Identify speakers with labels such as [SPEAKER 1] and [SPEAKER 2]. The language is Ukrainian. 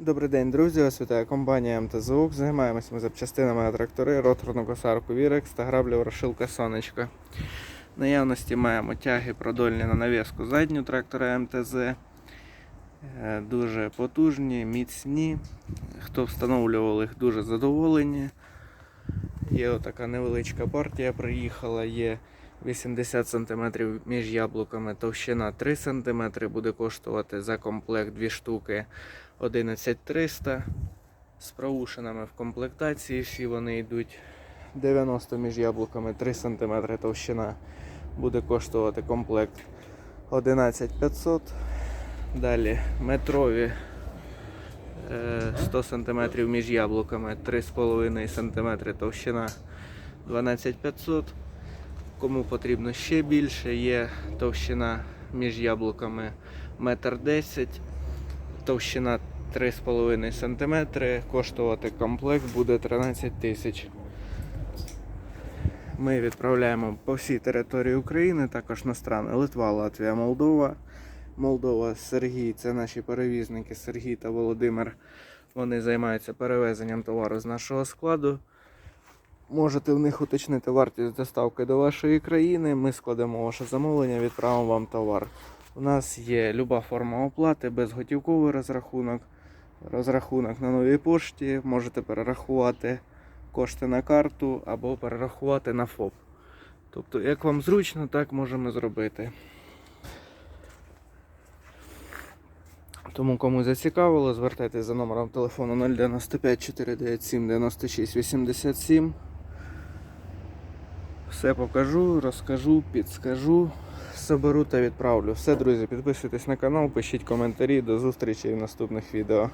[SPEAKER 1] Добрий день, друзі! Вас вітає компанія МТЗУК. Займаємося ми запчастинами на трактори, роторну косарку Вірекс та граблю Ворошилка Сонечка. Наявності маємо тяги продольні на нав'язку задню трактора МТЗ. Е, Дуже потужні, міцні. Хто встановлював їх, дуже задоволені. Є отака невеличка партія приїхала, є 80 см між яблуками, товщина 3 см, буде коштувати за комплект 2 штуки 11300 з проушинами в комплектації. Всі вони йдуть 90 між яблуками 3 см товщина. Буде коштувати комплект 11500. Далі метрові е, 100 см між яблуками 3,5 см товщина 12500. Кому потрібно ще більше, є товщина між яблуками 1,10 м, товщина 3,5 см, коштувати комплект буде 13 тисяч. Ми відправляємо по всій території України, також на страни Литва, Латвія, Молдова. Молдова, Сергій, це наші перевізники Сергій та Володимир. Вони займаються перевезенням товару з нашого складу. Можете в них уточнити вартість доставки до вашої країни. Ми складемо ваше замовлення, відправимо вам товар. У нас є люба форма оплати, безготівковий розрахунок, розрахунок на новій пошті. Можете перерахувати кошти на карту або перерахувати на ФОП. Тобто, як вам зручно, так можемо зробити. Тому кому зацікавило, звертайтеся за номером телефону 095 497 96 87. Все покажу, розкажу, підскажу, соберу та відправлю. Все, друзі, підписуйтесь на канал, пишіть коментарі. До зустрічі в наступних відео.